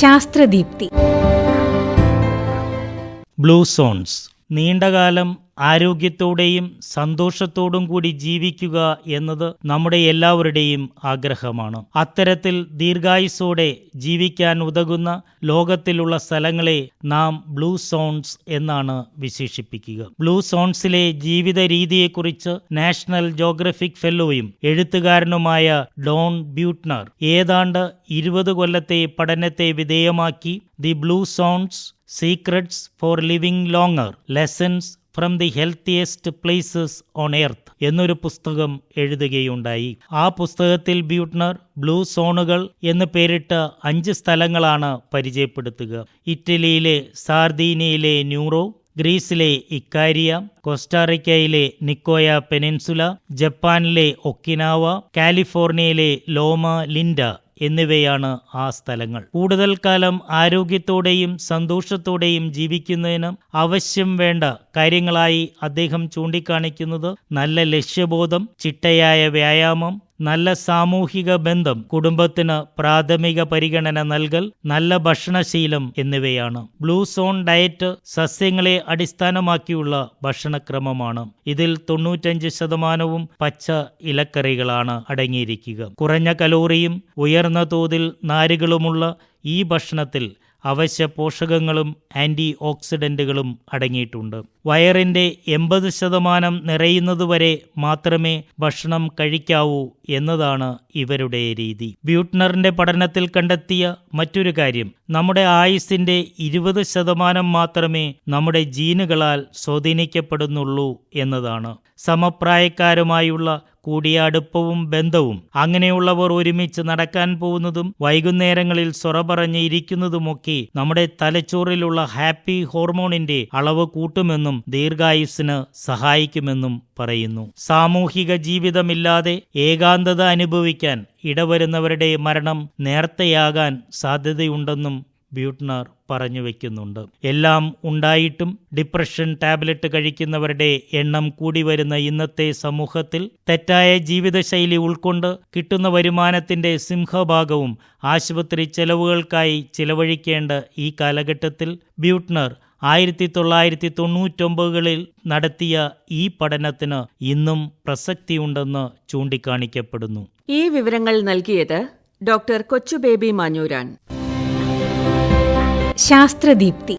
ശാസ്ത്രദീപ്തി. Blue zones. നീണ്ടകാലം ആരോഗ്യത്തോടെയും സന്തോഷത്തോടും കൂടി ജീവിക്കുക എന്നത് നമ്മുടെ എല്ലാവരുടെയും ആഗ്രഹമാണ്. അത്തരത്തിൽ ദീർഘായുസോടെ ജീവിക്കാൻ ഉതകുന്ന ലോകത്തിലുള്ള സ്ഥലങ്ങളെ നാം ബ്ലൂ സോൺസ് എന്നാണ് വിശേഷിപ്പിക്കുക. ബ്ലൂ സോൺസിലെ ജീവിത രീതിയെക്കുറിച്ച് നാഷണൽ ജോഗ്രഫിക് ഫെല്ലോയും എഴുത്തുകാരനുമായ ഡോൺ ബ്യൂട്ട്നർ ഏതാണ്ട് ഇരുപത് കൊല്ലത്തെ പഠനത്തെ വിധേയമാക്കി the blue zones secrets for living longer lessons from the healthiest places on earth എന്നൊരു പുസ്തകം എഴുതുകയുണ്ടായി. ആ പുസ്തകത്തിൽ ബ്യൂട്ട്നർ ബ്ലൂ സോണുകൾ എന്ന് പേരിട്ട് അഞ്ച് സ്ഥലങ്ങളാണ് പരിചയപ്പെടുത്തുക. ഇറ്റലിയിലെ സാർദീനയിലെ ന്യൂറോ ഗ്രീസിലെ ഇക്കാരിയ കോസ്റ്റാറിക്കയിലെ നിക്കോയ പെനിൻസുല ജപ്പാനിലെ ഒക്കിനാവ കാലിഫോർണിയയിലെ ലോമ ലിൻഡ എന്നിവയാണ് ആ സ്ഥലങ്ങൾ. കൂടുതൽ കാലം ആരോഗ്യത്തോടെയും സന്തോഷത്തോടെയും ജീവിക്കുന്നതിന് ആവശ്യം വേണ്ട കാര്യങ്ങളായി അദ്ദേഹം ചൂണ്ടിക്കാണിക്കുന്നത് നല്ല ലക്ഷ്യബോധം ചിട്ടയായ വ്യായാമം നല്ല സാമൂഹിക ബന്ധം കുടുംബത്തിന് പ്രാഥമിക പരിഗണന നൽകൽ നല്ല ഭക്ഷണശീലം എന്നിവയാണ്. ബ്ലൂ സോൺ ഡയറ്റ് സസ്യങ്ങളെ അടിസ്ഥാനമാക്കിയുള്ള ഭക്ഷണക്രമമാണ്. ഇതിൽ തൊണ്ണൂറ്റഞ്ച് ശതമാനവും പച്ച ഇലക്കറികളാണ് അടങ്ങിയിരിക്കുക. കുറഞ്ഞ കലോറിയും ഉയർന്ന തോതിൽ നാരുകളുമുള്ള ഈ ഭക്ഷണത്തിൽ അവശ്യ പോഷകങ്ങളും ആന്റി ഓക്സിഡന്റുകളും അടങ്ങിയിട്ടുണ്ട്. വയറിന്റെ എൺപത് ശതമാനം നിറയുന്നതുവരെ മാത്രമേ ഭക്ഷണം കഴിക്കാവൂ എന്നതാണ് ഇവരുടെ രീതി. ബ്യൂട്ട്നറിന്റെ പഠനത്തിൽ കണ്ടെത്തിയ മറ്റൊരു കാര്യം നമ്മുടെ ആയുസിന്റെ ഇരുപത് ശതമാനം മാത്രമേ നമ്മുടെ ജീനുകളാൽ സ്വാധീനിക്കപ്പെടുന്നുള്ളൂ എന്നതാണ്. സമപ്രായക്കാരുമായുള്ള കൂടിയടുപ്പവും ബന്ധവും അങ്ങനെയുള്ളവർ ഒരുമിച്ച് നടക്കാൻ പോകുന്നതും വൈകുന്നേരങ്ങളിൽ സൊറ പറഞ്ഞ് ഇരിക്കുന്നതുമൊക്കെ നമ്മുടെ തലച്ചോറിലുള്ള ഹാപ്പി ഹോർമോണിന്റെ അളവ് കൂട്ടുമെന്നും ദീർഘായുസ്സിന് സഹായിക്കുമെന്നും പറയുന്നു. സാമൂഹിക ജീവിതമില്ലാതെ ഏകാന്തത അനുഭവിക്കാൻ ഇടവരുന്നവരുടെ മരണം നേർത്തയാകാൻ സാധ്യതയുണ്ടെന്നും ബ്യൂട്ട്നർ പറഞ്ഞു വയ്ക്കുന്നുണ്ട് എല്ലാം ഉണ്ടായിട്ടും ഡിപ്രഷൻ ടാബ്ലറ്റ് കഴിക്കുന്നവരുടെ എണ്ണം കൂടി വരുന്ന ഇന്നത്തെ സമൂഹത്തിൽ തെറ്റായ ജീവിതശൈലി ഉൾക്കൊണ്ട് കിട്ടുന്ന വരുമാനത്തിന്റെ സിംഹഭാഗവും ആശുപത്രി ചെലവുകൾക്കായി ചിലവഴിക്കേണ്ട ഈ കാലഘട്ടത്തിൽ ബ്യൂട്ട്നർ ആയിരത്തി തൊള്ളായിരത്തി തൊണ്ണൂറ്റൊമ്പതുകളിൽ നടത്തിയ ഈ പഠനത്തിന് ഇന്നും പ്രസക്തിയുണ്ടെന്ന് ചൂണ്ടിക്കാണിക്കപ്പെടുന്നു. ഈ വിവരങ്ങൾ നൽകിയത് ഡോക്ടർ കൊച്ചുബേബി മാഞ്ഞൂരാൻ. ശാസ്ത്രദീപ്തി.